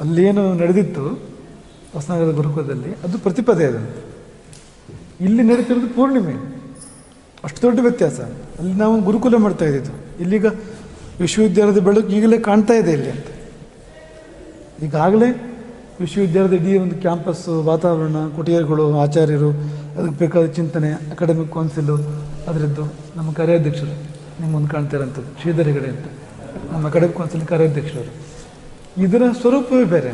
ಅಲ್ಲೇನು ನಡೆದಿತ್ತು ಹೊಸನಗರದ ಗುರುಕುಲದಲ್ಲಿ, ಅದು ಪ್ರತಿಪದೆ ಅದು. ಇಲ್ಲಿ ನಡೀತಿರೋದು ಪೂರ್ಣಿಮೆ. ಅಷ್ಟು ದೊಡ್ಡ ವ್ಯತ್ಯಾಸ. ಅಲ್ಲಿ ನಾವು ಗುರುಕುಲ ಮಾಡ್ತಾ ಇದ್ದಿದ್ದು. ಇಲ್ಲಿಗ ವಿಶ್ವವಿದ್ಯಾಲಯದ ಬೆಳಕು ಈಗಲೇ ಕಾಣ್ತಾ ಇದೆ ಇಲ್ಲಿ ಅಂತ. ಈಗಾಗಲೇ ವಿಶ್ವವಿದ್ಯಾಲಯದ ಇಡೀ ಒಂದು ಕ್ಯಾಂಪಸ್ಸು, ವಾತಾವರಣ, ಕುಟಿಯರುಗಳು, ಆಚಾರ್ಯರು, ಅದಕ್ಕೆ ಬೇಕಾದ ಚಿಂತನೆ, ಅಕಾಡೆಮಿಕ್ ಕೌನ್ಸಿಲು, ಅದರದ್ದು ನಮ್ಮ ಕಾರ್ಯಾಧ್ಯಕ್ಷರು. ನಿಮ್ಮ ಮುಂದೆ ಕಾಣ್ತಾ ಇರೋಂಥದ್ದು. ಶ್ರೀಧರ್ ಹೆಗಡೆ ಅಂತ. ನಮ್ಮ ಅಕಾಡೆಮಿಕ್ ಕೌನ್ಸಿಲ್ ಕಾರ್ಯಾಧ್ಯಕ್ಷರು ಇದರ ಸ್ವರೂಪವೇ ಬೇರೆ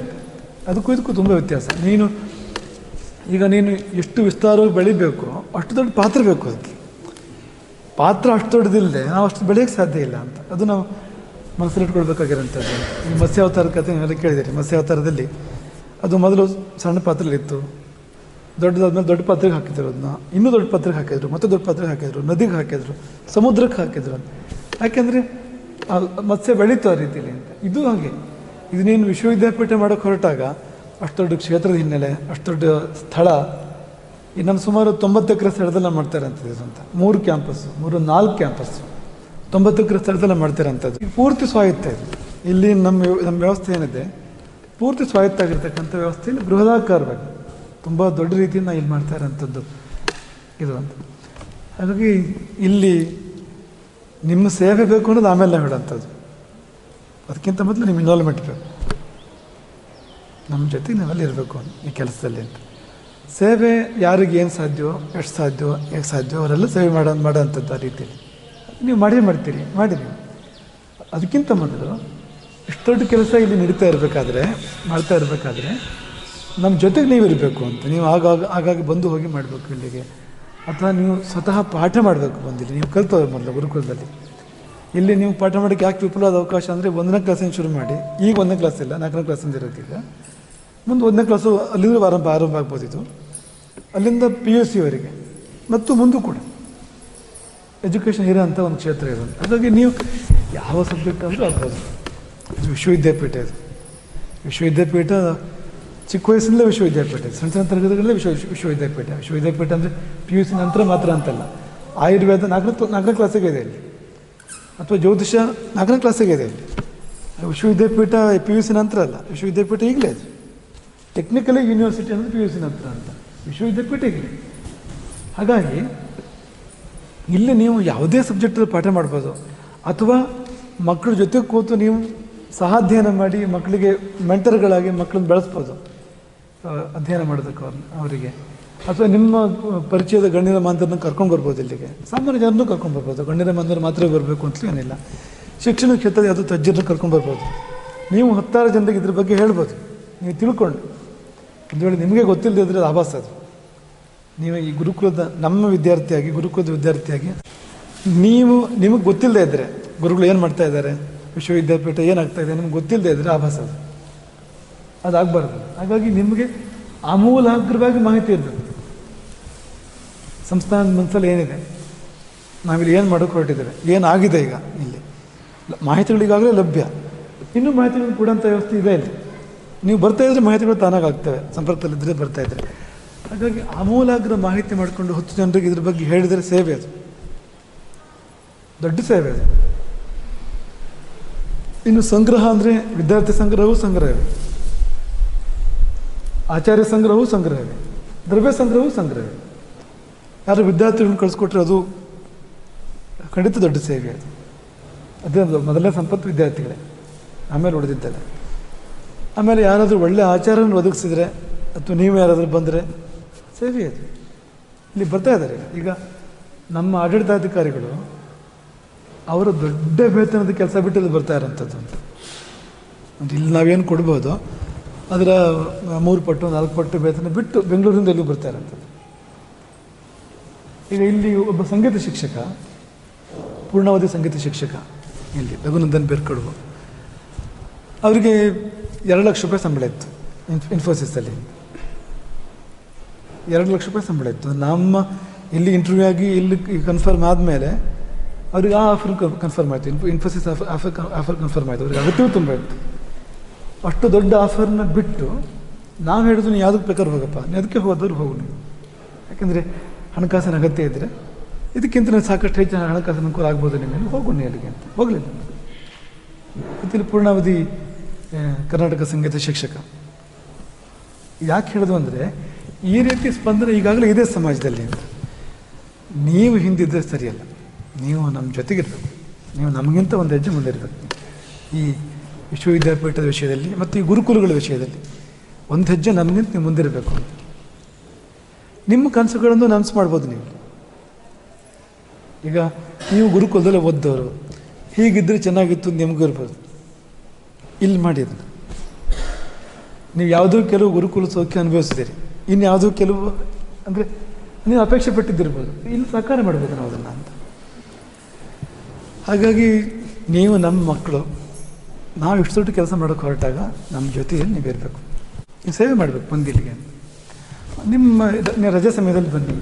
ಅದಕ್ಕೂ ಇದಕ್ಕೂ ತುಂಬ ವ್ಯತ್ಯಾಸ. ನೀನು, ಈಗ ನೀನು ಎಷ್ಟು ವಿಸ್ತಾರವಾಗಿ ಬೆಳಿಬೇಕು ಅಷ್ಟು ದೊಡ್ಡ ಪಾತ್ರ ಬೇಕು ಅದಕ್ಕೆ. ಪಾತ್ರ ಅಷ್ಟು ದೊಡ್ಡದಿಲ್ಲದೆ ನಾವು ಅಷ್ಟು ಬೆಳೆಯೋಕ್ಕೆ ಸಾಧ್ಯ ಇಲ್ಲ ಅಂತ. ಅದು ನಾವು ಮನಸ್ಸಲ್ಲಿಟ್ಕೊಳ್ಬೇಕಾಗಿರೋಂಥದ್ದು ಈ ಮತ್ಸ್ಯಾವತಾರ ಕಥೆ ನೀವೆಲ್ಲ ಕೇಳಿದ್ದೀರಿ. ಮತ್ಸ್ಯಾವತಾರದಲ್ಲಿ ಅದು ಮೊದಲು ಸಣ್ಣ ಪಾತ್ರೆಲಿತ್ತು ದೊಡ್ಡದಾದ್ಮೇಲೆ ದೊಡ್ಡ ಪಾತ್ರೆಗೆ ಹಾಕಿದ್ರು ಅದನ್ನ. ಇನ್ನೂ ದೊಡ್ಡ ಪಾತ್ರೆಗೆ ಹಾಕಿದ್ರು. ಮತ್ತೆ ದೊಡ್ಡ ಪಾತ್ರೆಗೆ ಹಾಕಿದ್ರು. ನದಿಗೆ ಹಾಕಿದ್ರು. ಸಮುದ್ರಕ್ಕೆ ಹಾಕಿದ್ರು ಯಾಕೆಂದರೆ ಮತ್ಸ್ಯ ಬೆಳೀತು ಆ ರೀತಿಯಲ್ಲಿ ಅಂತ. ಇದು ಹಾಗೆ. ಇದು ನೀನು ವಿಶ್ವವಿದ್ಯಾಪೀಠ ಮಾಡೋಕ್ಕೆ ಹೊರಟಾಗ ಅಷ್ಟು ದೊಡ್ಡ ಕ್ಷೇತ್ರದ ಹಿನ್ನೆಲೆ, ಅಷ್ಟು ದೊಡ್ಡ ಸ್ಥಳ, ಇನ್ನೊಂದು ಸುಮಾರು ತೊಂಬತ್ತು ಎಕರೆ ಸ್ಥಳದಲ್ಲ ಮಾಡ್ತಾರೆ ಅಂತ ಮೂರು ಕ್ಯಾಂಪಸ್ಸು, ಮೂರು ನಾಲ್ಕು ಕ್ಯಾಂಪಸ್ಸು. ತೊಂಬತ್ತು ಎಕರೆ ಸ್ಥಳದಲ್ಲ ಮಾಡ್ತಾರೆ ಅಂಥದ್ದು ಪೂರ್ತಿ ಸ್ವಾಯತ್ತ ಇದು. ಇಲ್ಲಿ ನಮ್ಮ ನಮ್ಮ ವ್ಯವಸ್ಥೆ ಏನಿದೆ, ಪೂರ್ತಿ ಸ್ವಾಯತ್ತ ಆಗಿರ್ತಕ್ಕಂಥ ವ್ಯವಸ್ಥೆಯಲ್ಲಿ ಬೃಹದಾಕಾರವಾಗಿ ತುಂಬ ದೊಡ್ಡ ರೀತಿಯಿಂದ ಇಲ್ಲಿ ಮಾಡ್ತಾ ಇರೋಂಥದ್ದು ಇದು ಅಂತ. ಹಾಗಾಗಿ ಇಲ್ಲಿ ನಿಮ್ಮ ಸೇವೆ ಬೇಕು ಅನ್ನೋದು ಆಮೇಲೆ ಹೇಳೋಂಥದ್ದು ಅದಕ್ಕಿಂತ ಮೊದಲು ನಿಮ್ಮ ಇನ್ವಾಲ್ವ್ಮೆಂಟ್ ಇರಬೇಕು ನಮ್ಮ ಜೊತೆ ನಾವೆಲ್ಲ ಇರಬೇಕು ಈ ಕೆಲಸದಲ್ಲಿ ಅಂತ. ಸೇವೆ ಯಾರಿಗೆ ಏನು ಸಾಧ್ಯವೋ, ಎಷ್ಟು ಸಾಧ್ಯವೋ, ಹೇಗೆ ಸಾಧ್ಯವೋ ಅವರೆಲ್ಲ ಸೇವೆ ಮಾಡೋ, ಮಾಡೋವಂಥದ್ದು ಆ ರೀತಿಯಲ್ಲಿ. ನೀವು ಮಾಡೇ ಮಾಡ್ತೀರಿ, ಮಾಡಿ ನೀವು. ಅದಕ್ಕಿಂತ ಮೊದಲು ಇಷ್ಟು ದೊಡ್ಡ ಕೆಲಸ ಇಲ್ಲಿ ನಡೀತಾ ಇರಬೇಕಾದ್ರೆ, ಮಾಡ್ತಾ ಇರಬೇಕಾದ್ರೆ ನಮ್ಮ ಜೊತೆಗೆ ನೀವು ಇರಬೇಕು ಅಂತ. ನೀವು ಆಗಾಗ ಆಗಾಗ ಬಂದು ಹೋಗಿ ಮಾಡಬೇಕು ಇಲ್ಲಿಗೆ. ಅಥವಾ ನೀವು ಸ್ವತಃ ಪಾಠ ಮಾಡಬೇಕು ಬಂದಿಲ್ಲಿ ನೀವು ಕಲ್ತವ್ರು ಮೊದಲು ಗುರುಕುಲದಲ್ಲಿ. ಇಲ್ಲಿ ನೀವು ಪಾಠ ಮಾಡೋಕ್ಕೆ ಯಾಕೆ ವಿಪುಲವಾದ ಅವಕಾಶ ಅಂದರೆ ಒಂದನೇ ಕ್ಲಾಸಿಂದ ಶುರು ಮಾಡಿ? ಈಗ ಒಂದನೇ ಕ್ಲಾಸ್ ಇಲ್ಲ, ನಾಲ್ಕನೇ ಕ್ಲಾಸಿಂದ ಇರೋದಿಲ್ಲ ಮುಂದೆ ಒಂದನೇ ಕ್ಲಾಸು ಅಲ್ಲಿಂದ ಆರಂಭ ಆರಂಭ ಆಗ್ಬೋದಿತ್ತು. ಅಲ್ಲಿಂದ ಪಿ ಯು ಸಿವರೆಗೆ ಮತ್ತು ಮುಂದೆ ಕೂಡ. ಎಜುಕೇಷನ್ ಇರೋ ಅಂಥ ಒಂದು ಕ್ಷೇತ್ರ ಇದೆ. ಹಾಗಾಗಿ ನೀವು ಯಾವ ಸಬ್ಜೆಕ್ಟ್ ಅಂದರೂ ಆಗ್ಬೋದು. ಇದು ವಿಶ್ವವಿದ್ಯಾಪೀಠ ಇದು. ವಿಶ್ವವಿದ್ಯಾಪೀಠ ಚಿಕ್ಕ ವಯಸ್ಸಿನಲ್ಲೇ ವಿಶ್ವವಿದ್ಯಾಪೀಠ ಸಣ್ಣ ಸಣ್ಣ ತರಗತಿಗಳಲ್ಲೇ ವಿಶ್ವ- ವಿಶ್ವವಿದ್ಯಾಪೀಠ. ವಿಶ್ವವಿದ್ಯಾಪೀಠ ಅಂದರೆ ಪಿ ಯು ಸಿ ನಂತರ ಮಾತ್ರ ಅಂತಲ್ಲ. ಆಯುರ್ವೇದ ನಾಲ್ಕನೇ ನಾಲ್ಕನೇ ಕ್ಲಾಸಿಗೆ ಇದೆ ಇಲ್ಲಿ. ಅಥವಾ ಜ್ಯೋತಿಷ ನಾಲ್ಕನೇ ಕ್ಲಾಸಿಗೆ ಇದೆ ವಿಶ್ವವಿದ್ಯಾಪೀಠ ಪಿ ಯು ಸಿ ನಂತರ ಅಲ್ಲ, ವಿಶ್ವವಿದ್ಯಾಪೀಠ ಈಗಲೇ ಅದು ಟೆಕ್ನಿಕಲಿ ಯೂನಿವರ್ಸಿಟಿ ಅಂದರೆ ಪಿ ಯು ಸಿ ನಂತರ ಅಂತ. ವಿಶ್ವವಿದ್ಯಾಪೀಠ ಈಗಲೇ ಹಾಗಾಗಿ, ಇಲ್ಲಿ ನೀವು ಯಾವುದೇ ಸಬ್ಜೆಕ್ಟಲ್ಲಿ ಪಾಠ ಮಾಡ್ಬೋದು. ಅಥವಾ ಮಕ್ಕಳ ಜೊತೆ ಕೂತು ನೀವು ಸಹಾಧ್ಯಯನ ಮಾಡಿ ಮಕ್ಕಳಿಗೆ ಮೆಂಟರ್ಗಳಾಗಿ ಮಕ್ಕಳನ್ನ ಬೆಳೆಸ್ಬೋದು. ಅಧ್ಯಯನ ಮಾಡೋದಕ್ಕೆ ಅವ್ರನ್ನ ಅವರಿಗೆ. ಅಥವಾ ನಿಮ್ಮ ಪರಿಚಯದ ಗಣ್ಯರ ಮಾಂತರನ್ನ ಕರ್ಕೊಂಡು ಬರ್ಬೋದು ಇಲ್ಲಿಗೆ. ಸಾಮಾನ್ಯ ಜನರನ್ನು ಕರ್ಕೊಂಡು ಬರ್ಬೋದು. ಗಣ್ಯರ ಮಾಂತರ ಮಾತ್ರ ಬರಬೇಕು ಅಂತಲೂ ಏನಿಲ್ಲ. ಶಿಕ್ಷಣ ಕ್ಷೇತ್ರದ ಅದು ತಜ್ಜರನ್ನ ಕರ್ಕೊಂಡು ಬರ್ಬೋದು. ನೀವು ಹತ್ತಾರು ಜನರಿಗೆ ಇದ್ರ ಬಗ್ಗೆ ಹೇಳ್ಬೋದು. ನೀವು ತಿಳ್ಕೊಂಡು. ಒಂದು ವೇಳೆ ನಿಮಗೆ ಗೊತ್ತಿಲ್ಲದೆ ಇದ್ರೆ ಆಭಾಸ ಅದು. ನೀವು ಈ ಗುರುಕುಲದ, ನಮ್ಮ ವಿದ್ಯಾರ್ಥಿಯಾಗಿ, ಗುರುಕುಲದ ವಿದ್ಯಾರ್ಥಿಯಾಗಿ, ನೀವು, ನಿಮಗೆ ಗೊತ್ತಿಲ್ಲದೆ ಇದ್ದರೆ ಗುರುಗಳು ಏನು ಮಾಡ್ತಾ ಇದ್ದಾರೆ? ವಿಶ್ವವಿದ್ಯಾಪೀಠ ಏನಾಗ್ತಾ ಇದೆ? ನಿಮ್ಗೆ ಗೊತ್ತಿಲ್ಲದೆ ಇದ್ದರೆ ಆಭಾಸ ಅದು. ಅದಾಗಬಾರ್ದು. ಹಾಗಾಗಿ ನಿಮಗೆ ಆಮೂಲಾಗ್ರವಾಗಿ ಮಾಹಿತಿ ಇರಬೇಕು. ಸಂಸ್ಥಾನದ ಮನಸ್ಸಲ್ಲಿ ಏನಿದೆ? ನಾವಿಲ್ಲಿ ಏನು ಮಾಡೋಕೆ ಹೊರಟಿದ್ದೇವೆ ಏನಾಗಿದೆ ಈಗ ಇಲ್ಲಿ? ಮಾಹಿತಿಗಳಿಗಾಗಲೇ ಲಭ್ಯ. ಇನ್ನೂ ಮಾಹಿತಿಗಳನ್ನು ಕೊಡೋಂಥ ವ್ಯವಸ್ಥೆ ಇದೆ ಇಲ್ಲಿ. ನೀವು ಬರ್ತಾ ಇದ್ರೆ ಮಾಹಿತಿಗಳು ತಾನಾಗ್ತವೆ ಸಂಪರ್ಕದಲ್ಲಿದ್ದರೆ ಬರ್ತಾ ಇದ್ದರೆ ಹಾಗಾಗಿ ಆಮೂಲಾಗ್ರ ಮಾಹಿತಿ ಮಾಡಿಕೊಂಡು ಹತ್ತು ಜನರಿಗೆ ಇದ್ರ ಬಗ್ಗೆ ಹೇಳಿದರೆ ಸೇವೆ ಅದು. ದೊಡ್ಡ ಸೇವೆ ಅದು. ಇನ್ನು ಸಂಗ್ರಹ ಅಂದರೆ ವಿದ್ಯಾರ್ಥಿ ಸಂಗ್ರಹವೂ ಸಂಗ್ರಹವೇ. ಆಚಾರ್ಯ ಸಂಗ್ರಹವೂ ಸಂಗ್ರಹವೇ. ದ್ರವ್ಯ ಸಂಗ್ರಹವೂ ಸಂಗ್ರಹವೇ. ಯಾರು ವಿದ್ಯಾರ್ಥಿಗಳನ್ನ ಕಳಿಸ್ಕೊಟ್ರೆ ಅದು ಖಂಡಿತ ದೊಡ್ಡ ಸೇವೆ ಅದು. ಅದೇ ಅದು ಮೊದಲನೇ ಸಂಪತ್ತು ವಿದ್ಯಾರ್ಥಿಗಳೇ. ಆಮೇಲೆ ಉಳಿದಿದ್ದಾರೆ ಆಮೇಲೆ ಯಾರಾದರೂ ಒಳ್ಳೆ ಆಚಾರವನ್ನು ಒದಗಿಸಿದರೆ ಅಥವಾ ನೀವು ಯಾರಾದರೂ ಬಂದರೆ ಸೇವೆ ಅದು. ಇಲ್ಲಿ ಬರ್ತಾ ಇದ್ದಾರೆ. ಈಗ ನಮ್ಮ ಆಡಳಿತಾಧಿಕಾರಿಗಳು ಅವರು ದೊಡ್ಡ ವೇತನದ ಕೆಲಸ ಬಿಟ್ಟು ಇಲ್ಲಿ ಬರ್ತಾ ಇರೋಂಥದ್ದು ಅಂತ. ಅಂದ್ರೆ ಇಲ್ಲಿ ನಾವೇನು ಕೊಡ್ಬೋದು? ಅದರ ಮೂರು ಪಟ್ಟು, ನಾಲ್ಕು ಪಟ್ಟು ವೇತನ ಬಿಟ್ಟು ಬೆಂಗಳೂರಿಂದ ಎಲ್ಲಿಗೂ ಬರ್ತಾ ಇರೋಂಥದ್ದು. ಈಗ ಇಲ್ಲಿ ಒಬ್ಬ ಸಂಗೀತ ಶಿಕ್ಷಕ, ಪೂರ್ಣಾವಧಿ ಸಂಗೀತ ಶಿಕ್ಷಕ, ಇಲ್ಲಿ ರಘುನಂದನ್ ಬೇರ್ಕಡು ಅವರಿಗೆ ಎರಡು ಲಕ್ಷ ರೂಪಾಯಿ ಸಂಬಳ ಇತ್ತು ಇನ್ಫ್ ಇನ್ಫೋಸಿಸಲ್ಲಿ ಎರಡು ಲಕ್ಷ ರೂಪಾಯಿ ಸಂಬಳ ಇತ್ತು. ನಮ್ಮ ಇಲ್ಲಿ ಇಂಟರ್ವ್ಯೂ ಆಗಿ ಇಲ್ಲಿ ಕನ್ಫರ್ಮ್ ಆದಮೇಲೆ ಅವ್ರಿಗೆ ಆ ಆಫರ್ ಕನ್ಫರ್ಮ್ ಆಯಿತು. Info Infosys offer offer offer confirm ಆಯಿತು. ಅವ್ರಿಗೆ ಅಗತ್ಯವೂ ತುಂಬ ಇತ್ತು. ಅಷ್ಟು ದೊಡ್ಡ ಆಫರ್ನ ಬಿಟ್ಟು ನಾವು ಹೇಳಿದ್ರು ನೀವು ಯಾವುದಕ್ಕೆ ಬೇಕಾದ್ರೂ ಹೋಗಪ್ಪ. ನೀವು ಅದಕ್ಕೆ ಹೋದವ್ರು ಹೋಗು ನೀವು ಯಾಕೆಂದರೆ ಹಣಕಾಸಿನ ಅಗತ್ಯ ಇದ್ದರೆ ಇದಕ್ಕಿಂತ ಸಾಕಷ್ಟು ಹೆಚ್ಚಿನ ಹಣಕಾಸಿನ ಅನುಕೂಲ ಆಗ್ಬೋದು ನಿಮಗೆ. ಹೋಗು ನೀವು ಅಲ್ಲಿಗೆ ಅಂತ ಹೋಗಲಿಲ್ಲ ಮತ್ತಿಲ್ಲಿ ಪೂರ್ಣಾವಧಿ ಕರ್ನಾಟಕ ಸಂಗೀತ ಶಿಕ್ಷಕ. ಯಾಕೆ ಹೇಳೋದು ಅಂದರೆ ಈ ರೀತಿ ಸ್ಪಂದನೆ ಈಗಾಗಲೇ ಇದೆ ಸಮಾಜದಲ್ಲಿ ಅಂತ. ನೀವು ಹಿಂದಿದ್ದರೆ ಸರಿಯಲ್ಲ. ನೀವು ನಮ್ಮ ಜೊತೆಗಿರ್ಬೇಕು. ನೀವು ನಮಗಿಂತ ಒಂದು ಹೆಜ್ಜೆ ಮುಂದಿರಬೇಕು ಈ ವಿಶ್ವವಿದ್ಯಾಪೀಠದ ವಿಷಯದಲ್ಲಿ ಮತ್ತು ಈ ಗುರುಕುಲಗಳ ವಿಷಯದಲ್ಲಿ. ಒಂದು ಹೆಜ್ಜೆ ನಮಗಿಂತ ನೀವು ಮುಂದಿರಬೇಕು ಅಂತ. ನಿಮ್ಮ ಕನಸುಗಳನ್ನು ನನಸು ಮಾಡ್ಬೋದು ನೀವು. ಈಗ ನೀವು ಗುರುಕುಲದಲ್ಲಿ ಓದ್ದವರು ಹೀಗಿದ್ದರೆ ಚೆನ್ನಾಗಿತ್ತು ಅಂತ ನಿಮಗೂ ಇರ್ಬೋದು. ಇಲ್ಲಿ ಮಾಡಿ ಅದನ್ನು. ನೀವು ಯಾವುದೋ ಕೆಲವು ಗುರುಕುಲ ಸೌಖ್ಯ ಅನುಭವಿಸಿದ್ದೀರಿ. ಇನ್ನು ಯಾವುದೋ ಕೆಲವು, ಅಂದರೆ ನೀವು ಅಪೇಕ್ಷೆ ಪಟ್ಟಿದ್ದಿರ್ಬೋದು. ಇಲ್ಲಿ ಸಹಕಾರ ಮಾಡ್ಬೋದು ನಾವು ಅದನ್ನು ಅಂತ. ಹಾಗಾಗಿ ನೀವು ನಮ್ಮ ಮಕ್ಕಳು ನಾವು ಇಷ್ಟು ದೊಡ್ಡ ಕೆಲಸ ಮಾಡೋಕ್ಕೆ ಹೊರಟಾಗ ನಮ್ಮ ಜೊತೆಯಲ್ಲಿ ನೀವು ಇರಬೇಕು ನೀವು ಸೇವೆ ಮಾಡಬೇಕು ಬಂದಿಲ್ಲಿಗೆ ನಿಮ್ಮ ನೀವು ರಜೆ ಸಮಯದಲ್ಲಿ ಬನ್ನಿ.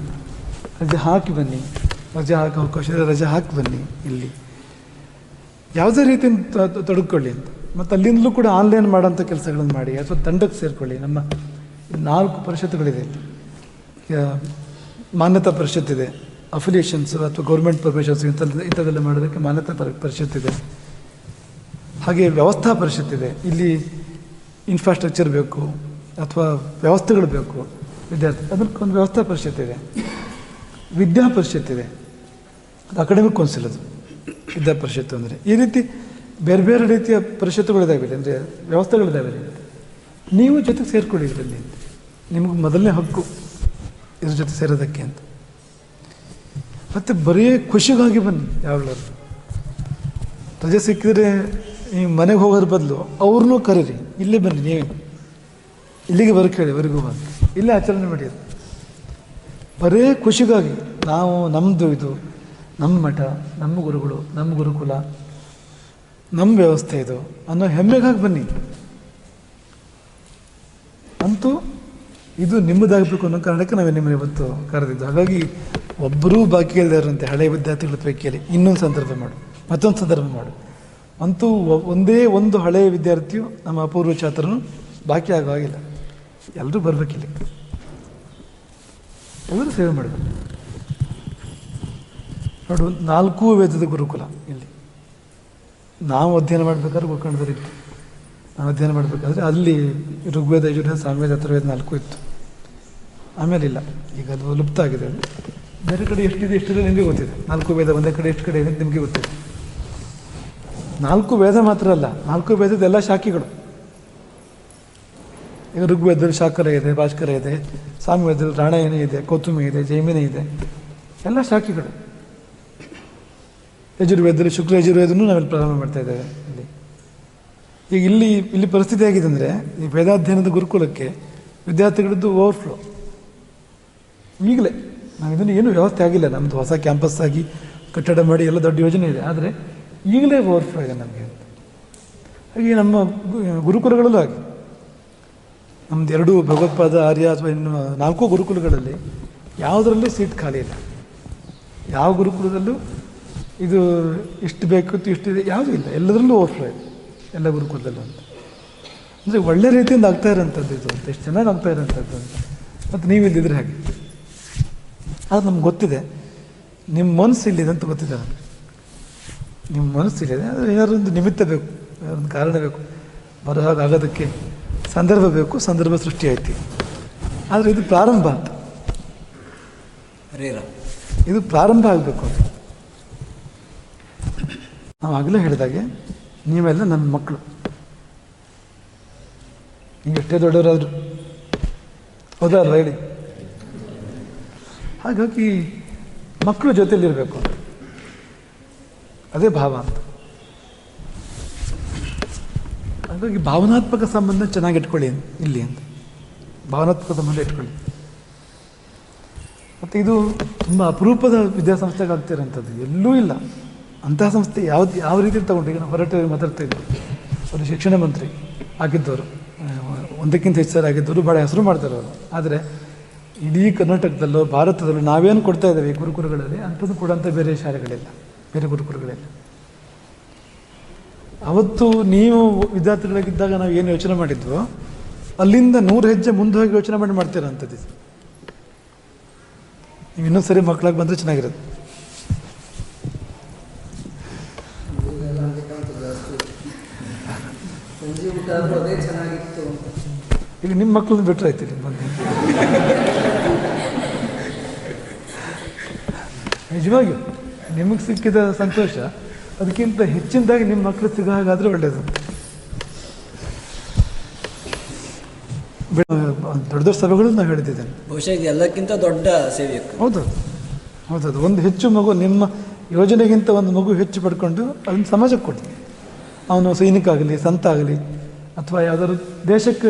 ರಜೆ ಹಾಕಿ ಬನ್ನಿ. ರಜೆ ಹಾಕೋ ಅವಕಾಶ ರಜೆ ಹಾಕಿ ಬನ್ನಿ ಇಲ್ಲಿ. ಯಾವುದೇ ರೀತಿಯಿಂದ ತೊಡಗಿಕೊಳ್ಳಿ ಅಂತ. ಮತ್ತು ಅಲ್ಲಿಂದಲೂ ಕೂಡ ಆನ್ಲೈನ್ ಮಾಡೋಂಥ ಕೆಲಸಗಳನ್ನು ಮಾಡಿ, ಅಥವಾ ತಂಡಕ್ಕೆ ಸೇರಿಕೊಳ್ಳಿ. ನಮ್ಮ ನಾಲ್ಕು ಪರಿಷತ್ತುಗಳಿದೆ. ಮಾನ್ಯತಾ ಪರಿಷತ್ ಇದೆ ಅಫಿಲಿಯೇಷನ್ಸ್ ಅಥವಾ ಗೌರ್ಮೆಂಟ್ ಪರ್ಮಿಷನ್ಸ್ ಇಂಥದ್ದು, ಇಂಥದ್ದೆಲ್ಲ ಮಾಡೋದಕ್ಕೆ ಮಾನ್ಯತಾ ಪರಿ ಪರಿಷತ್ ಇದೆ ಹಾಗೆ ವ್ಯವಸ್ಥಾ ಪರಿಷತ್ ಇದೆ ಇಲ್ಲಿ ಇನ್ಫ್ರಾಸ್ಟ್ರಕ್ಚರ್ ಬೇಕು, ಅಥವಾ ವ್ಯವಸ್ಥೆಗಳು ಬೇಕು. ವಿದ್ಯಾರ್ಥಿ ಅದಕ್ಕೊಂದು ವ್ಯವಸ್ಥಾ ಪರಿಷತ್ ಇದೆ. ವಿದ್ಯಾ ಪರಿಷತ್ ಇದೆ. ಅದು ಅಕಾಡೆಮಿಕ್ ಕೌನ್ಸಿಲ್ ಅದು. ವಿದ್ಯಾ ಪರಿಷತ್ತು ಅಂದರೆ. ಈ ರೀತಿ ಬೇರೆ ಬೇರೆ ರೀತಿಯ ಪರಿಷತ್ತುಗಳಿದ್ದಾವೆ ಅಂದರೆ ವ್ಯವಸ್ಥೆಗಳಿದ್ದಾವೆ ನೀವು ಜೊತೆಗೆ ಸೇರಿಕೊಳ್ಳಿ ಇದರಲ್ಲಿ ನಿಮಗೆ ಮೊದಲನೇ ಹಕ್ಕು ಇದ್ರ ಜೊತೆ ಸೇರೋದಕ್ಕೆ ಅಂತ. ಮತ್ತು ಬರೀ ಖುಷಿಗಾಗಿ ಬನ್ನಿ ಯಾವಾಗಲಾದ್ರು ರಜೆ ಸಿಕ್ಕಿದ್ರೆ ನೀವು ಮನೆಗೆ ಹೋಗೋದ್ರ ಬದಲು ಅವ್ರನ್ನೂ ಕರೀರಿ. ಇಲ್ಲೇ ಬನ್ನಿ ನೀವೇ. ಇಲ್ಲಿಗೆ ಬರೋಕ್ಕೆ ಹೇಳಿ, ಅವರಿಗೂ ಬಂದು ಇಲ್ಲೇ ಆಚರಣೆ ಮಾಡಿದ್ರು ಬರೀ ಖುಷಿಗಾಗಿ ನಾವು ನಮ್ಮದು ಇದು ನಮ್ಮ ಮಠ ನಮ್ಮ ಗುರುಗಳು ನಮ್ಮ ಗುರುಕುಲ ನಮ್ಮ ವ್ಯವಸ್ಥೆ ಇದು ಅನ್ನೋ ಹೆಮ್ಮೆಗಾಗಿ ಬನ್ನಿ. ಅಂತೂ ಇದು ನಿಮ್ಮದಾಗಬೇಕು ಅನ್ನೋ ಕಾರಣಕ್ಕೆ ನಾವು ನಿಮ್ಮನ್ನು ಇವತ್ತು ಕರೆದಿದ್ದು. ಹಾಗಾಗಿ ಒಬ್ಬರೂ ಬಾಕಿ ಇಲ್ಲದಂತೆ ಹಳೆಯ ವಿದ್ಯಾರ್ಥಿಗಳ ಪೈಕಿಯಲ್ಲಿ ಇನ್ನೊಂದು ಸಂದರ್ಭ ಮಾಡು, ಮತ್ತೊಂದು ಸಂದರ್ಭ ಮಾಡು. ಅಂತೂ ಒಂದೇ ಒಂದು ಹಳೆಯ ವಿದ್ಯಾರ್ಥಿಯು ನಮ್ಮ ಅಪೂರ್ವ ಛಾತ್ರನು ಬಾಕಿ ಆಗೋ ಹಾಗಿಲ್ಲ. ಎಲ್ಲರೂ ಬರಬೇಕಿಲ್ಲಿ ಎಲ್ಲರೂ ಸೇವೆ ಮಾಡಬೇಕು. ನೋಡು, ನಾಲ್ಕು ವೇದದ ಗುರುಕುಲ ಇಲ್ಲಿ. ನಾವು ಅಧ್ಯಯನ ಮಾಡಬೇಕಾದ್ರೆ ಗೋಕರ್ಣದಲ್ಲಿತ್ತು ನಾವು ಅಧ್ಯಯನ ಮಾಡಬೇಕಾದ್ರೆ ಅಲ್ಲಿ ಋಗ್ವೇದ, ಯಜುರ್ವೇದ, ಸಾಮವೇದ ಅಥರ್ವೇದ ನಾಲ್ಕು ಇತ್ತು. ಆಮೇಲೆ ಇಲ್ಲ. ಈಗ ಅದು ಲುಪ್ತ ಆಗಿದೆ. ಅದು ಬೇರೆ ಕಡೆ ಎಷ್ಟಿದೆ ಎಷ್ಟಿದೆ ನಿಮಗೆ ಗೊತ್ತಿದೆ. ನಾಲ್ಕು ವೇದ ಒಂದೇ ಕಡೆ, ಎಷ್ಟು ಕಡೆ ಇದೆ ನಿಮಗೆ ಗೊತ್ತಿದೆ. ನಾಲ್ಕು ವೇದ ಮಾತ್ರ ಅಲ್ಲ, ನಾಲ್ಕು ವೇದದ ಎಲ್ಲ ಶಾಖೆಗಳು. ಈಗ ಋಗ್ವೇದದಲ್ಲಿ ಶಾಖರ ಇದೆ, ಭಾಸ್ಕರ ಇದೆ ಸಾಮ್ಯದಲ್ಲಿ ರಾಣಾಯಣ ಇದೆ ಕೌತುಮಿ ಇದೆ, ಜೈಮಿನಿ ಇದೆ. ಎಲ್ಲ ಶಾಖೆಗಳು. ಯಜುರ್ವೇದದಲ್ಲಿ ಶುಕ್ಲ ಯಜುರ್ವೇದನೂ ನಾವಿಲ್ಲಿ ಪ್ರಾರಂಭ ಮಾಡ್ತಾ ಇದ್ದೇವೆ ಇಲ್ಲಿ. ಈಗ ಇಲ್ಲಿ ಇಲ್ಲಿ ಪರಿಸ್ಥಿತಿ ಆಗಿದೆ ಅಂದರೆ, ಈ ವೇದಾಧ್ಯಯನದ ಗುರುಕುಲಕ್ಕೆ ವಿದ್ಯಾರ್ಥಿಗಳದ್ದು ಓವರ್ಫ್ಲೋ ಈಗಲೇ ನಾವು ಇದನ್ನು ಏನು ವ್ಯವಸ್ಥೆ ಆಗಿಲ್ಲ. ನಮ್ಮದು ಹೊಸ ಕ್ಯಾಂಪಸ್ ಆಗಿ ಕಟ್ಟಡ ಮಾಡಿ ಎಲ್ಲ ದೊಡ್ಡ ಯೋಜನೆ ಇದೆ. ಆದರೆ ಈಗಲೇ ಓವರ್ಫ್ಲೋ ಇದೆ ನಮಗೆ ಹಾಗೆ ನಮ್ಮ ಗುರುಕುಲಗಳಲ್ಲೂ ಹಾಗೆ. ನಮ್ಮದು ಎರಡು ಭಗವತ್ಪಾದ ಆರ್ಯ ಅಥವಾ ಇನ್ನು ನಾಲ್ಕು ಗುರುಕುಲಗಳಲ್ಲಿ ಯಾವುದರಲ್ಲೂ ಸೀಟ್ ಖಾಲಿ ಇಲ್ಲ. ಯಾವ ಗುರುಕುಲದಲ್ಲೂ ಇದು ಇಷ್ಟು ಬೇಕಿತ್ತು ಇಷ್ಟಿದೆ ಯಾವುದೂ ಇಲ್ಲ. ಎಲ್ಲದರಲ್ಲೂ ಓವರ್ಫ್ಲೋ ಇದೆ, ಎಲ್ಲ ಗುರುಕುಲದಲ್ಲೂ ಅಂತ. ಅಂದರೆ ಒಳ್ಳೆ ರೀತಿಯಿಂದ ಆಗ್ತಾ ಇರೋಂಥದ್ದು ಇದು ಅಂತ, ಎಷ್ಟು ಚೆನ್ನಾಗಿ ಆಗ್ತಾ ಇರೋಂಥದ್ದು ಅಂತ. ಮತ್ತು ನೀವು ಇಲ್ಲಿದ್ರೆ ಹಾಗೆ? ಅದು ನಮ್ಗೆ ಗೊತ್ತಿದೆ, ನಿಮ್ಮ ಮನಸ್ಸು ಇಲ್ಲಿದೆ ಅಂತ ಗೊತ್ತಿದೆ ನನಗೆ ನಿಮ್ಮ ಮನಸ್ಸು ಇಲ್ಲಿದೆ, ಆದರೆ ಏನಾದ್ರೂ ಒಂದು ನಿಮಿತ್ತ ಬೇಕು ಒಂದು ಕಾರಣ ಬೇಕು ಬರೋ ಹಾಗೆ ಆಗೋದಕ್ಕೆ ಸಂದರ್ಭ ಬೇಕು ಸಂದರ್ಭ ಸೃಷ್ಟಿ ಆಯ್ತು. ಆದರೆ ಇದು ಪ್ರಾರಂಭ ಅಂತ. ಇದು ಪ್ರಾರಂಭ ಆಗಬೇಕು ಅಂತ. ನಾವು ಆಗಲೇ ಹೇಳಿದಾಗೆ ನೀವೆಲ್ಲ ನನ್ನ ಮಕ್ಕಳು ಈಗ ಎಷ್ಟೇ ದೊಡ್ಡವರಾದ್ರು. ಹೌದಾ ಅಲ್ವಾ ಹೇಳಿ? ಹಾಗಾಗಿ ಮಕ್ಕಳು ಜೊತೆಯಲ್ಲಿರಬೇಕು ಅದೇ ಭಾವ ಅಂತ. ಹಾಗಾಗಿ ಭಾವನಾತ್ಮಕ ಸಂಬಂಧ ಚೆನ್ನಾಗಿ ಇಟ್ಕೊಳ್ಳಿ ಇಲ್ಲಿ ಅಂತ. ಭಾವನಾತ್ಮಕ ಸಂಬಂಧ ಇಟ್ಕೊಳ್ಳಿ. ಮತ್ತು ಇದು ತುಂಬ ಅಪರೂಪದ ವಿದ್ಯಾಸಂಸ್ಥೆಗೆ ಆಗ್ತಿರೋಂಥದ್ದು ಎಲ್ಲೂ ಇಲ್ಲ. ಅಂತಹ ಸಂಸ್ಥೆ ಯಾವ್ದು, ಯಾವ ರೀತಿ ತಗೊಂಡು ಈಗ ನಾವು ಹೊರಟು ಮಾತಾಡ್ತಾ ಇದ್ದೀವಿ. ಅವರು ಶಿಕ್ಷಣ ಮಂತ್ರಿ ಆಗಿದ್ದವರು ಒಂದಕ್ಕಿಂತ ಹೆಚ್ಚು ಆಗಿದ್ದವರು ಭಾಳ ಹೆಸರು ಮಾಡ್ತಾರೆ ಅವರು. ಆದರೆ ಇಡೀ ಕರ್ನಾಟಕದಲ್ಲೋ, ಭಾರತದಲ್ಲೋ ನಾವೇನು ಕೊಡ್ತಾ ಇದ್ದೇವೆ ಗುರುಕುಲಗಳಲ್ಲಿ, ಅಂಥದ್ದು ಕೊಡೋಂಥ ಬೇರೆ ಶಾಲೆಗಳಿಲ್ಲ, ಬೇರೆ ಗುರುಕುಲಗಳಿಲ್ಲ. ಅವತ್ತು ನೀವು ವಿದ್ಯಾರ್ಥಿಗಳಾಗಿದ್ದಾಗ ನಾವು ಏನು ಯೋಚನೆ ಮಾಡಿದ್ವು, ಅಲ್ಲಿಂದ ನೂರು ಹೆಜ್ಜೆ ಮುಂದೆ ಹೋಗಿ ಯೋಚನೆ ಮಾಡಿ ಇದು. ನೀವು ಇನ್ನೊಂದು ಸರಿ ಮಕ್ಕಳಾಗಿ ಬಂದರೆ ಚೆನ್ನಾಗಿರುತ್ತೆ. ಈಗ ನಿಮ್ಮ ಮಕ್ಕಳನ್ನ ಆಯ್ತು ಬಂದು. ನಿಜವಾಗಿಯೂ ನಿಮಗೆ ಸಿಕ್ಕಿದ ಸಂತೋಷ. ಅದಕ್ಕಿಂತ ಹೆಚ್ಚಿನದಾಗಿ ನಿಮ್ಮ ಮಕ್ಕಳು ಸಿಗೋ ಹಾಗಾದರೆ ಒಳ್ಳೆಯದು ದೊಡ್ಡ ದೊಡ್ಡ ಸಭೆಗಳು ನಾವು ಹೇಳಿದ್ದೇನೆ ಬಹುಶಃ ಇದು ಎಲ್ಲಕ್ಕಿಂತ ದೊಡ್ಡ ಸೇವೆ ಹೌದು ಹೌದೌದು ಒಂದು ಹೆಚ್ಚು ಮಗು ನಿಮ್ಮ ಯೋಜನೆಗಿಂತ ಒಂದು ಮಗು ಹೆಚ್ಚು ಪಡ್ಕೊಂಡು ಅದನ್ನು ಸಮಾಜಕ್ಕೆ ಕೊಡಿ. ಅವನು ಸೈನಿಕ ಆಗಲಿ ಸಂತ ಆಗಲಿ ಅಥವಾ ಯಾವುದಾದ್ರು ದೇಶಕ್ಕೆ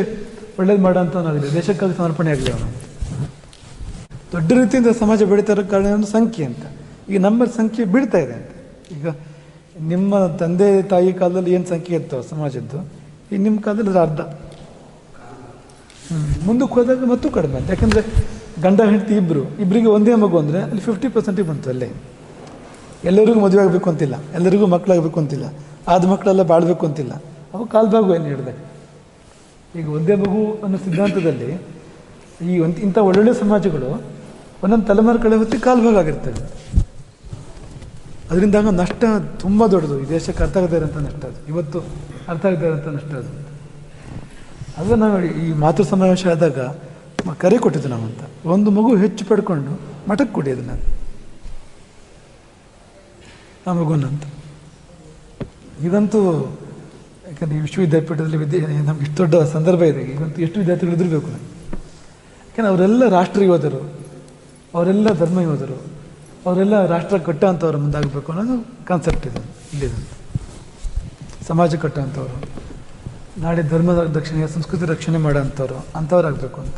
ಒಳ್ಳೇದು ಮಾಡೋಂಥವನಾಗಲಿ ದೇಶಕ್ಕಾಗಿ ಸಮರ್ಪಣೆ ಆಗಲಿ ಅವನು. ದೊಡ್ಡ ರೀತಿಯಿಂದ ಸಮಾಜ ಬೆಳೀತಾ ಇರೋ ಕಾರಣ ಸಂಖ್ಯೆ ಅಂತ. ಈಗ ನಮ್ಮ ಸಂಖ್ಯೆ ಬೀಳ್ತಾ ಇದೆ ಅಂತ. ಈಗ ನಿಮ್ಮ ತಂದೆ ತಾಯಿ ಕಾಲದಲ್ಲಿ ಏನು ಸಂಖ್ಯೆ ಇತ್ತು ಸಮಾಜದ್ದು? ಈಗ ನಿಮ್ಮ ಕಾಲದಲ್ಲಿ ಅರ್ಧ. ಮುಂದಕ್ಕೆ ಹೋದಾಗ ಮತ್ತೂ ಕಡಿಮೆ. ಅಂತ ಯಾಕಂದರೆ ಗಂಡ, ಹೆಂಡತಿ ಇಬ್ಬರು ಇಬ್ಬರಿಗೆ ಒಂದೇ ಮಗು ಅಂದರೆ ಅಲ್ಲಿ ಫಿಫ್ಟಿ ಪರ್ಸೆಂಟಿಗೆ ಬಂತು ಅಲ್ಲೇ. ಎಲ್ಲರಿಗೂ ಮದುವೆ ಆಗಬೇಕು ಅಂತಿಲ್ಲ. ಎಲ್ಲರಿಗೂ ಮಕ್ಕಳಾಗಬೇಕು ಅಂತಿಲ್ಲ. ಆದ ಮಕ್ಕಳೆಲ್ಲ ಬಾಳಬೇಕು ಅಂತಿಲ್ಲ. ಅವು ಕಾಲ್ಬಾಗು ಏನು ಹೇಳಿದೆ. ಈಗ ಒಂದೇ ಮಗು ಅನ್ನೋ ಸಿದ್ಧಾಂತದಲ್ಲಿ ಈ ಒಂದು ಇಂಥ ಒಳ್ಳೊಳ್ಳೆ ಸಮಾಜಗಳು ಒಂದೊಂದು ತಲೆಮಾರು ಕಳೆ ಹೊತ್ತಿ ಕಾಲ್ಭಾಗ ಆಗಿರ್ತವೆ. ಅದರಿಂದ ನಷ್ಟ ತುಂಬ ದೊಡ್ಡದು. ಈ ದೇಶಕ್ಕೆ ಅರ್ಥ ಆಗದೇ ಇರೋಂಥ ನಷ್ಟ ಅದು. ಇವತ್ತು ಅರ್ಥ ಆಗದೇ ಇರೋಂಥ ನಷ್ಟ ಅದು. ಅದು ನಾವು ಈ ಮಾತೃ ಸಮಾವೇಶ ಆದಾಗ ಕರೆ ಕೊಟ್ಟಿದ್ದು ನಾವಂತ. ಒಂದು ಮಗು ಹೆಚ್ಚು ಪಡ್ಕೊಂಡು ಮಠಕ್ಕೆ ಕೊಡಿ ಅದನ್ನ. ಆ ಮಗುನಂತ. ಇದಂತೂ ಯಾಕಂದರೆ ಈ ವಿಶ್ವವಿದ್ಯಾಪೀಠದಲ್ಲಿ ವಿದ್ಯೆ, ನಮ್ಗೆ ಇಷ್ಟು ದೊಡ್ಡ ಸಂದರ್ಭ ಇದೆ. ಈಗಂತೂ ಎಷ್ಟು ವಿದ್ಯಾರ್ಥಿಗಳು ಇದ್ದಿರಬೇಕು ನಾನು ಯಾಕಂದ್ರೆ ಅವರೆಲ್ಲ ರಾಷ್ಟ್ರ ಯೋಧರು, ಅವರೆಲ್ಲ ಧರ್ಮ ಯೋಧರು. ಅವರೆಲ್ಲ ರಾಷ್ಟ್ರ ಕಟ್ಟ ಅಂಥವ್ರ ಮುಂದಾಗಬೇಕು ಅನ್ನೋದು ಕಾನ್ಸೆಪ್ಟ್ ಇದೆ. ಇಲ್ಲಿದೆ. ಸಮಾಜ ಕಟ್ಟ ಅಂಥವ್ರು ನಾಳೆ ಧರ್ಮದ ರಕ್ಷಣೆ ಸಂಸ್ಕೃತಿ ರಕ್ಷಣೆ ಮಾಡೋ ಅಂಥವ್ರು ಅಂಥವ್ರಾಗಬೇಕು ಅಂತ.